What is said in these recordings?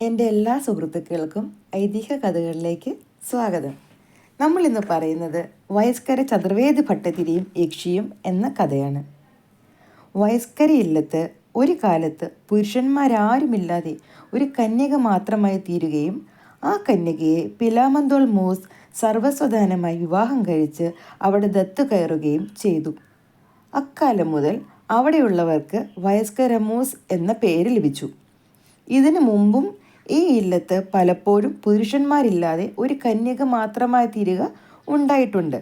എന്റെ എല്ലാ സുഹൃത്തുക്കൾക്കും ഐതിഹ്യ കഥകളിലേക്ക് സ്വാഗതം. നമ്മൾ ഇന്ന് പറയുന്നത് വയസ്കര ചതുർവേദി ഭട്ടതിരിയും യക്ഷിയും എന്ന കഥയാണ്. വയസ്കര ഇല്ലത്ത് ഒരു കാലത്ത് പുരുഷന്മാരാരുമില്ലാതെ ഒരു കന്യക മാത്രമായി തീരുകയും ആ കന്യകയെ പിലാമന്തോൾ മൂസ് സർവസ്വധാനമായി വിവാഹം കഴിച്ച് അവിടെ ദത്തു കയറുകയും ചെയ്തു. അക്കാലം മുതൽ അവിടെയുള്ളവർക്ക് വയസ്കര മൂസ് എന്ന പേര് ലഭിച്ചു. ഇതിനു മുമ്പും ഈ ഇല്ലത്ത് പലപ്പോഴും പുരുഷന്മാരില്ലാതെ ഒരു കന്യക മാത്രമായി തീരുക ഉണ്ടായിട്ടുണ്ട്.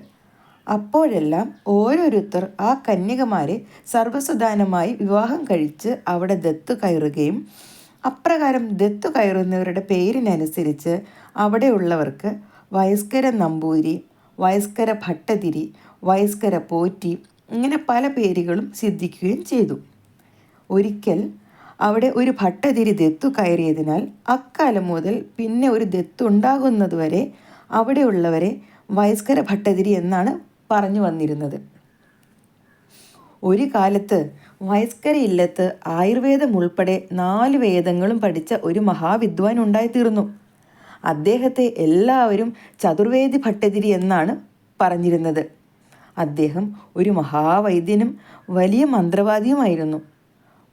അപ്പോഴെല്ലാം ഓരോരുത്തർ ആ കന്യകമാരെ സർവസുദാനമായി വിവാഹം കഴിച്ച് അവിടെ ദത്തു കയറുകയും അപ്രകാരം ദത്തു കയറുന്നവരുടെ പേരിനനുസരിച്ച് അവിടെയുള്ളവർക്ക് വയസ്കര നമ്പൂരി വയസ്കര ഭട്ടതിരി വയസ്കര പോറ്റി ഇങ്ങനെ പല പേരുകളും സിദ്ധിക്കുകയും ചെയ്തു. ഒരിക്കൽ അവിടെ ഒരു ഭട്ടതിരി ദത്തു കയറിയതിനാൽ അക്കാലം മുതൽ പിന്നെ ഒരു ദത്ത് ഉണ്ടാകുന്നതുവരെ അവിടെയുള്ളവരെ വയസ്കര ഭട്ടതിരി എന്നാണ് പറഞ്ഞു വന്നിരുന്നത്. ഒരു കാലത്ത് വയസ്കര ഇല്ലത്ത് ആയുർവേദം ഉൾപ്പെടെ നാല് വേദങ്ങളും പഠിച്ച ഒരു മഹാവിദ്വാൻ ഉണ്ടായിത്തീർന്നു. അദ്ദേഹത്തെ എല്ലാവരും ചതുർവേദി ഭട്ടതിരി എന്നാണ് പറഞ്ഞിരുന്നത്. അദ്ദേഹം ഒരു മഹാവൈദ്യനും വലിയ മന്ത്രവാദിയുമായിരുന്നു.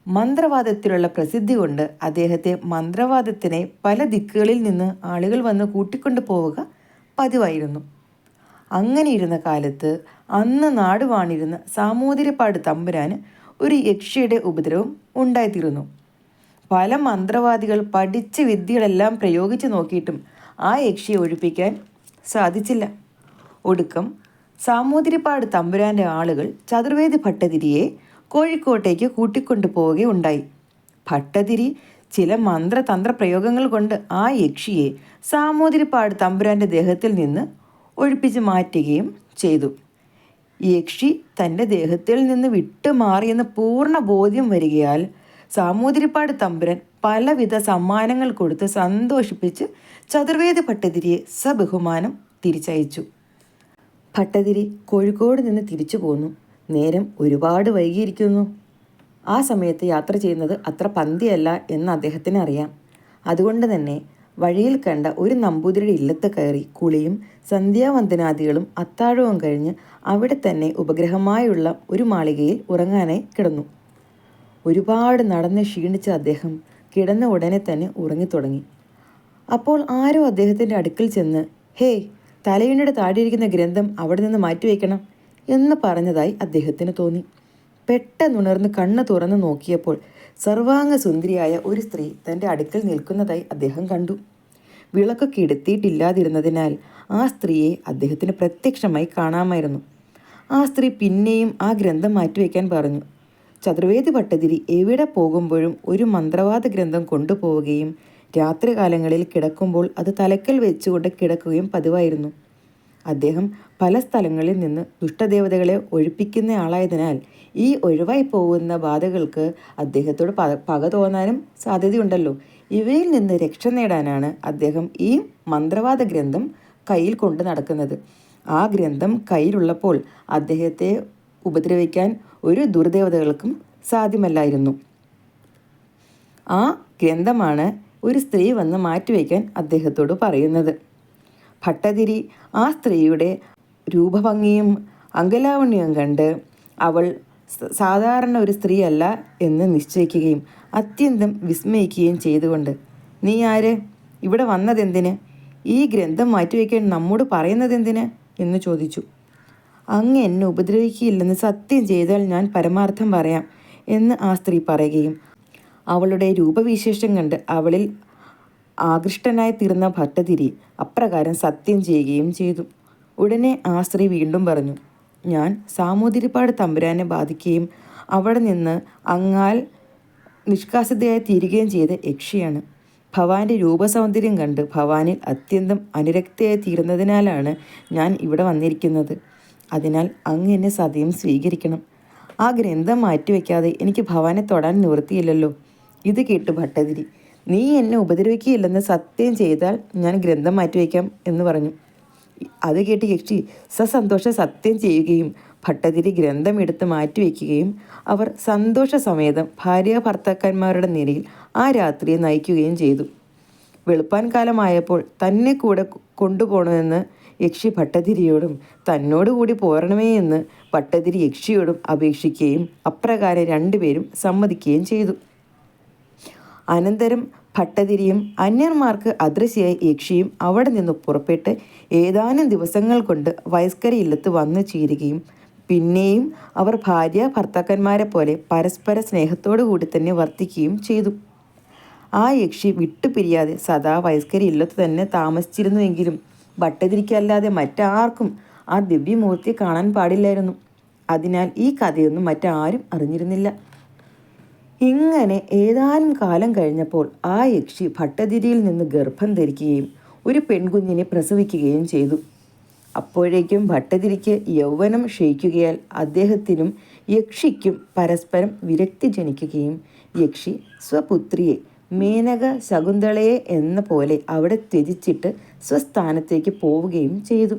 മന്ത്രവാദത്തിലുള്ള പ്രസിദ്ധി കൊണ്ട് അദ്ദേഹത്തെ മന്ത്രവാദത്തിനെ പല ദിക്കുകളിൽ നിന്ന് ആളുകൾ വന്ന് കൂട്ടിക്കൊണ്ടു പോവുക പതിവായിരുന്നു. അങ്ങനെ ഇരുന്ന കാലത്ത് അന്ന് നാട് വാണിരുന്ന സാമൂതിരിപ്പാട് തമ്പുരാന് ഒരു യക്ഷിയുടെ ഉപദ്രവം ഉണ്ടായിത്തീരുന്നു പല മന്ത്രവാദികൾ പഠിച്ച വിദ്യകളെല്ലാം പ്രയോഗിച്ചു നോക്കിയിട്ടും ആ യക്ഷിയെ ഒഴിപ്പിക്കാൻ സാധിച്ചില്ല. ഒടുക്കം സാമൂതിരിപ്പാട് തമ്പുരാന്റെ ആളുകൾ ചതുർവേദി ഭട്ടതിരിയെ കോഴിക്കോട്ടേക്ക് കൂട്ടിക്കൊണ്ടു പോവുകയുണ്ടായി ഭട്ടതിരി ചില മന്ത്രതന്ത്ര പ്രയോഗങ്ങൾ കൊണ്ട് ആ യക്ഷിയെ സാമൂതിരിപ്പാട് തമ്പുരാന്റെ ദേഹത്തിൽ നിന്ന് ഒഴിപ്പിച്ച് മാറ്റുകയും ചെയ്തു. യക്ഷി തന്റെ ദേഹത്തിൽ നിന്ന് വിട്ടുമാറിയെന്ന് പൂർണ ബോധ്യം വരികയാൽ സാമൂതിരിപ്പാട് തമ്പുരാൻ പലവിധ സമ്മാനങ്ങൾ കൊടുത്ത് സന്തോഷിപ്പിച്ച് ചതുർവേദി ഭട്ടതിരിയെ സബഹുമാനം തിരിച്ചയച്ചു. ഭട്ടതിരി കോഴിക്കോട് നിന്ന് തിരിച്ചു പോന്നു. നേരം ഒരുപാട് വൈകിയിരിക്കുന്നു. ആ സമയത്ത് യാത്ര ചെയ്യുന്നത് അത്ര പന്തിയല്ല എന്ന് അദ്ദേഹത്തിന് അറിയാം. അതുകൊണ്ട് തന്നെ വഴിയിൽ കണ്ട ഒരു നമ്പൂതിരിയുടെ ഇല്ലത്ത് കയറി കുളിയും സന്ധ്യാവന്ദനാദികളും അത്താഴവും കഴിഞ്ഞ് അവിടെ തന്നെ ഉപഗ്രഹമായുള്ള ഒരു മാളികയിൽ ഉറങ്ങാനായി കിടന്നു. ഒരുപാട് നടന്ന് ക്ഷീണിച്ച അദ്ദേഹം കിടന്ന ഉടനെ തന്നെ ഉറങ്ങിത്തുടങ്ങി അപ്പോൾ ആരോ അദ്ദേഹത്തിന്റെ അടുക്കൽ ചെന്ന് ഹേയ് തലയിണയുടെ താഴെയിരിക്കുന്ന ഗ്രന്ഥം അവിടെ നിന്ന് മാറ്റിവെക്കണം. എന്ന് പറഞ്ഞതായി അദ്ദേഹത്തിന് തോന്നി. പെട്ടെന്നുണർന്ന് കണ്ണ് തുറന്ന് നോക്കിയപ്പോൾ സർവാംഗ സുന്ദരിയായ ഒരു സ്ത്രീ തന്റെ അടുക്കൽ നിൽക്കുന്നതായി അദ്ദേഹം കണ്ടു. വിളക്കൊക്കെ എടുത്തിയിട്ടില്ലാതിരുന്നതിനാൽ ആ സ്ത്രീയെ അദ്ദേഹത്തിന് പ്രത്യക്ഷമായി കാണാമായിരുന്നു. ആ സ്ത്രീ പിന്നെയും ആ ഗ്രന്ഥം മാറ്റിവെക്കാൻ പറഞ്ഞു. ചതുർവേദി ഭട്ടതിരി എവിടെ പോകുമ്പോഴും ഒരു മന്ത്രവാദ ഗ്രന്ഥം കൊണ്ടുപോവുകയും രാത്രികാലങ്ങളിൽ കിടക്കുമ്പോൾ അത് തലക്കൽ വെച്ചുകൊണ്ട് കിടക്കുകയും പതിവായിരുന്നു. അദ്ദേഹം പല സ്ഥലങ്ങളിൽ നിന്ന് ദുഷ്ടദേവതകളെ ഒഴിപ്പിക്കുന്ന ആളായതിനാൽ ഈ ഒഴിവായി പോകുന്ന ബാധകൾക്ക് അദ്ദേഹത്തോട് പക തോന്നാനും സാധ്യതയുണ്ടല്ലോ. ഇവയിൽ നിന്ന് രക്ഷ നേടാനാണ് അദ്ദേഹം ഈ മന്ത്രവാദ ഗ്രന്ഥം കയ്യിൽ കൊണ്ട് നടക്കുന്നത്. ആ ഗ്രന്ഥം കയ്യിലുള്ളപ്പോൾ അദ്ദേഹത്തെ ഉപദ്രവിക്കാൻ ഒരു ദുർദേവതകൾക്കും സാധ്യമല്ലായിരുന്നു. ആ ഗ്രന്ഥമാണ് ഒരു സ്ത്രീ വന്ന് മാറ്റിവെക്കാൻ അദ്ദേഹത്തോട് പറയുന്നത്. ഭട്ടതിരി ആ സ്ത്രീയുടെ രൂപഭംഗിയും അങ്കലാവണ്യവും കണ്ട് അവൾ സാധാരണ ഒരു സ്ത്രീയല്ല എന്ന് നിശ്ചയിക്കുകയും അത്യന്തം വിസ്മയിക്കുകയും ചെയ്തുകൊണ്ട് നീ ആര്? ഇവിടെ വന്നതെന്തിന്? ഈ ഗ്രന്ഥം മാറ്റിവെക്കാൻ നമ്മോട് പറയുന്നതെന്തിന്? എന്ന് ചോദിച്ചു. അങ്ങ് എന്നെ ഉപദ്രവിക്കുകയില്ലെന്ന് സത്യം ചെയ്താൽ ഞാൻ പരമാർത്ഥം പറയാം എന്ന് ആ സ്ത്രീ പറയുകയും അവളുടെ രൂപവിശേഷം കണ്ട് അവളിൽ ആകൃഷ്ടനായി തീർന്ന ഭട്ടതിരി അപ്രകാരം സത്യം ചെയ്യുകയും ചെയ്തു. ഉടനെ ആ സ്ത്രീ വീണ്ടും പറഞ്ഞു ഞാൻ സാമൂതിരിപ്പാട് തമ്പുരാനെ ബാധിക്കുകയും അവിടെ നിന്ന് അങ്ങാൽ നിഷ്കാസിതയായി തീരുകയും ചെയ്ത യക്ഷിയാണ്. ഭവാന്റെ രൂപസൗന്ദര്യം കണ്ട് ഭവാനിൽ അത്യന്തം അനുരക്തയായി തീരുന്നതിനാലാണ് ഞാൻ ഇവിടെ വന്നിരിക്കുന്നത്. അതിനാൽ അങ്ങ് എന്നെ സതയും സ്വീകരിക്കണം. ആ ഗ്രന്ഥം മാറ്റിവെക്കാതെ എനിക്ക് ഭവാനെ തൊടാൻ നിവൃത്തിയില്ലല്ലോ ഇത് കേട്ട് ഭട്ടതിരി. നീ എന്നെ ഉപദ്രവിക്കുകയില്ലെന്ന് സത്യം ചെയ്താൽ ഞാൻ ഗ്രന്ഥം മാറ്റിവെക്കാം എന്ന് പറഞ്ഞു. അത് കേട്ട് യക്ഷി സസന്തോഷ സത്യം ചെയ്യുകയും ഭട്ടതിരി ഗ്രന്ഥം എടുത്ത് മാറ്റിവെക്കുകയും അവർ സന്തോഷ സമേതം ഭാര്യ ഭർത്താക്കന്മാരുടെ നിരയിൽ ആ രാത്രിയെ നയിക്കുകയും ചെയ്തു. വെളുപ്പാൻ കാലമായപ്പോൾ തന്നെ കൂടെ കൊണ്ടുപോകണമെന്ന് യക്ഷി ഭട്ടതിരിയോടും തന്നോടുകൂടി പോരണമേ എന്ന് ഭട്ടതിരി യക്ഷിയോടും അപേക്ഷിക്കുകയും അപ്രകാരം രണ്ടുപേരും സമ്മതിക്കുകയും ചെയ്തു. അനന്തരം ഭട്ടതിരിയും അന്യന്മാർക്ക് അദൃശ്യയായി യക്ഷിയും അവിടെ നിന്ന് പുറപ്പെട്ട് ഏതാനും ദിവസങ്ങൾ കൊണ്ട് വയസ്കര ഇല്ലത്ത് വന്നു ചേരുകയും പിന്നെയും അവർ ഭാര്യ ഭർത്താക്കന്മാരെ പോലെ പരസ്പര സ്നേഹത്തോടു കൂടി തന്നെ വർത്തിക്കുകയും ചെയ്തു. ആ യക്ഷി വിട്ടുപിരിയാതെ സദാ വയസ്കരി ഇല്ലത്ത് തന്നെ താമസിച്ചിരുന്നുവെങ്കിലും ഭട്ടതിരിക്കല്ലാതെ മറ്റാർക്കും ആ ദിവ്യമൂർത്തിയെ കാണാൻ പാടില്ലായിരുന്നു. അതിനാൽ ഈ കഥയൊന്നും മറ്റാരും അറിഞ്ഞിരുന്നില്ല. ഇങ്ങനെ ഏതാനും കാലം കഴിഞ്ഞപ്പോൾ ആ യക്ഷി ഭട്ടതിരിയിൽ നിന്ന് ഗർഭം ധരിക്കുകയും ഒരു പെൺകുഞ്ഞിനെ പ്രസവിക്കുകയും ചെയ്തു. അപ്പോഴേക്കും ഭട്ടതിരിക്ക് യൗവനം ക്ഷയിക്കുകയാൽ അദ്ദേഹത്തിനും യക്ഷിക്കും പരസ്പരം വിരക്തി ജനിക്കുകയും യക്ഷി സ്വപുത്രിയെ മേനക ശകുന്തളയെ എന്ന പോലെ അവിടെ ത്യജിച്ചിട്ട് സ്വസ്ഥാനത്തേക്ക് പോവുകയും ചെയ്തു.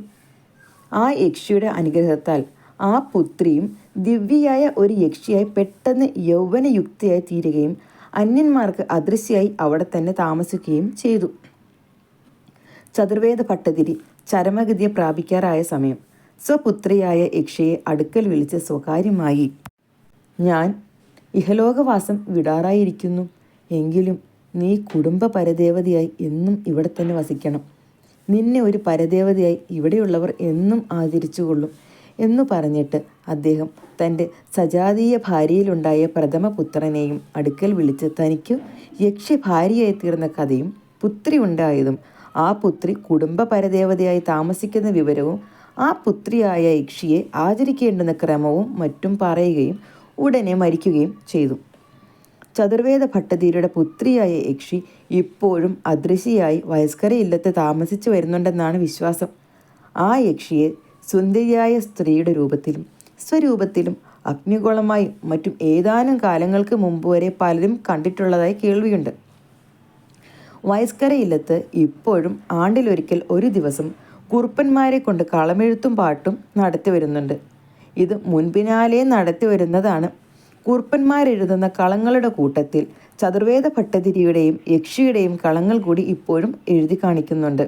ആ യക്ഷിയുടെ അനുഗ്രഹത്താൽ ആ പുത്രിയും ദിവ്യയായ ഒരു യക്ഷിയായി പെട്ടെന്ന് യൗവനയുക്തിയായി തീരുകയും അന്യന്മാർക്ക് അദൃശ്യയായി അവിടെ തന്നെ താമസിക്കുകയും ചെയ്തു. ചതുർവേദ ഭട്ടതിരി ചരമഗതിയെ പ്രാപിക്കാറായ സമയം. സ്വപുത്രിയായ യക്ഷയെ അടുക്കൽ വിളിച്ച് സ്വകാര്യമായി ഞാൻ ഇഹലോകവാസം വിടാറായിരിക്കുന്നു. എങ്കിലും നീ കുടുംബ പരദേവതയായി എന്നും ഇവിടെ തന്നെ വസിക്കണം. നിന്നെ ഒരു പരദേവതയായി ഇവിടെയുള്ളവർ എന്നും ആദരിച്ചുകൊള്ളും. എന്നു പറഞ്ഞിട്ട് അദ്ദേഹം തന്റെ സജാതീയ ഭാര്യയിലുണ്ടായ പ്രഥമ പുത്രനെയും അടുക്കൽ വിളിച്ച് തനിക്ക് യക്ഷി ഭാര്യയായി തീർന്ന കഥയും പുത്രി ഉണ്ടായതും ആ പുത്രി കുടുംബ പരദേവതയായി താമസിക്കുന്ന വിവരവും ആ പുത്രിയായ യക്ഷിയെ ആചരിക്കേണ്ടുന്ന ക്രമവും മറ്റും പറയുകയും ഉടനെ മരിക്കുകയും ചെയ്തു. ചതുർവേദ ഭട്ടതിരിയുടെ പുത്രിയായ യക്ഷി ഇപ്പോഴും അദൃശ്യയായി വയസ്കര ഇല്ലത്ത് താമസിച്ചു വരുന്നുണ്ടെന്നാണ് വിശ്വാസം. ആ യക്ഷിയെ സുന്ദരിയായ സ്ത്രീയുടെ രൂപത്തിലും സ്വരൂപത്തിലും അഗ്നിഗോളമായും മറ്റും ഏതാനും കാലങ്ങൾക്ക് മുമ്പ് വരെ പലരും കണ്ടിട്ടുള്ളതായി കേൾവിയുണ്ട്. വയസ്കര ഇല്ലത്ത് ഇപ്പോഴും ആണ്ടിലൊരിക്കൽ ഒരു ദിവസം കുറുപ്പന്മാരെ കൊണ്ട് കളമെഴുത്തും പാട്ടും നടത്തി വരുന്നുണ്ട്. ഇത് മുൻപിനാലെ നടത്തി വരുന്നതാണ്. കുറുപ്പന്മാരെഴുതുന്ന കളങ്ങളുടെ കൂട്ടത്തിൽ ചതുർവേദ ഭട്ടതിരിയുടെയും യക്ഷിയുടെയും കളങ്ങൾ കൂടി ഇപ്പോഴും എഴുതി കാണിക്കുന്നുണ്ട്.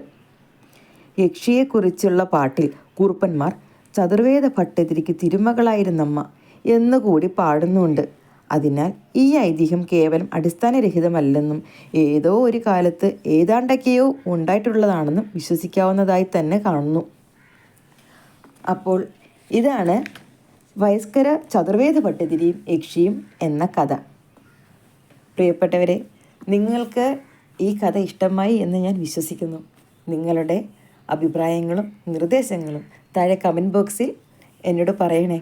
യക്ഷിയെക്കുറിച്ചുള്ള പാട്ടിൽ കുറുപ്പന്മാർ ചതുർവേദ ഭട്ടതിരിക്ക് തിരുമകളായിരുന്നമ്മ എന്നുകൂടി പാടുന്നുണ്ട്. അതിനാൽ ഈ ഐതിഹ്യം കേവലം അടിസ്ഥാനരഹിതമല്ലെന്നും ഏതോ ഒരു കാലത്ത് ഏതാണ്ടൊക്കെയോ ഉണ്ടായിട്ടുള്ളതാണെന്നും വിശ്വസിക്കാവുന്നതായി തന്നെ കാണുന്നു. അപ്പോൾ ഇതാണ് വയസ്കര ചതുർവേദ ഭട്ടതിരിയും യക്ഷിയും എന്ന കഥ. പ്രിയപ്പെട്ടവരെ നിങ്ങൾക്ക് ഈ കഥ ഇഷ്ടമായി എന്ന് ഞാൻ വിശ്വസിക്കുന്നു. നിങ്ങളുടെ അഭിപ്രായങ്ങളും നിർദ്ദേശങ്ങളും താഴെ കമന്റ് ബോക്സിൽ എന്നോട് പറയണേ.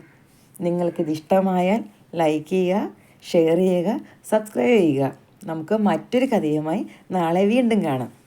നിങ്ങൾക്കിത് ഇഷ്ടമായാൽ ലൈക്ക് ചെയ്യുക ഷെയർ ചെയ്യുക സബ്സ്ക്രൈബ് ചെയ്യുക. നമുക്ക് മറ്റൊരു കഥയുമായി നാളെ വീണ്ടും കാണാം.